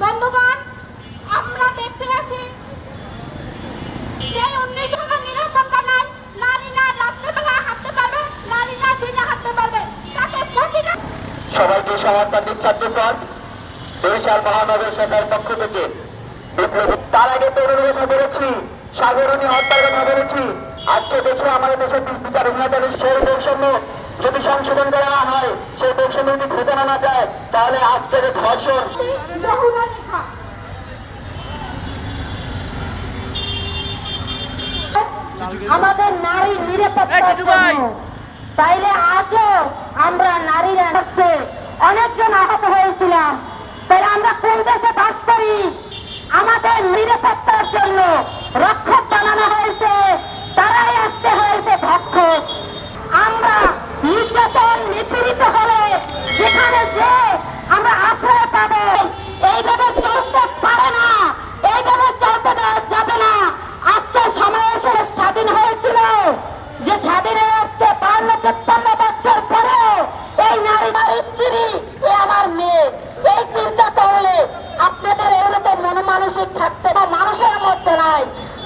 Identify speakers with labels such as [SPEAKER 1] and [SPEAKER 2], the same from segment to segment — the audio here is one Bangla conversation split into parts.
[SPEAKER 1] বন্ধুগণ আমরা দেখতে আছি যে উনিশ নিরাপত্তা নাই নারী রাত্রেবেলা হাঁটতে পারবে নারী দিনে হাঁটতে পারবে তাকে প্রতিটা
[SPEAKER 2] সবাইকে সমাজতান্ত্রিক ছাত্রফ্রন্ট বরিশাল মহানগর শাখার পক্ষ থেকে তার আগে তরুণ কথা বলেছি সাগরণী হত্যার কথা বলেছি। আজকে দেখে আমাদের দেশের বিচারহীনতার সেই বৈষম্য যদি সংশোধন করা না হয় বৈষম্য যদি ঘোষণা না যায় তাহলে আজকের ধর্ষণ।
[SPEAKER 1] আমাদের নারী জন্য তাইলে আজও আমরা নারীরা হচ্ছে অনেকজন আহত হয়েছিলাম। তাহলে আমরা কোন দেশে বাস করি? আমাদের নিরাপত্তার জন্য রক্ষক বানানো হয়েছে তারাই আসতে হয়েছে ভক্ষক। আমরা নির্যাতন নিপীড়িত হলে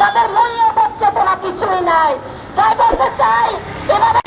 [SPEAKER 1] তাদের মূল্যবোধ চেতনা কিছুই নাই। তাই বলতে চাই এভাবে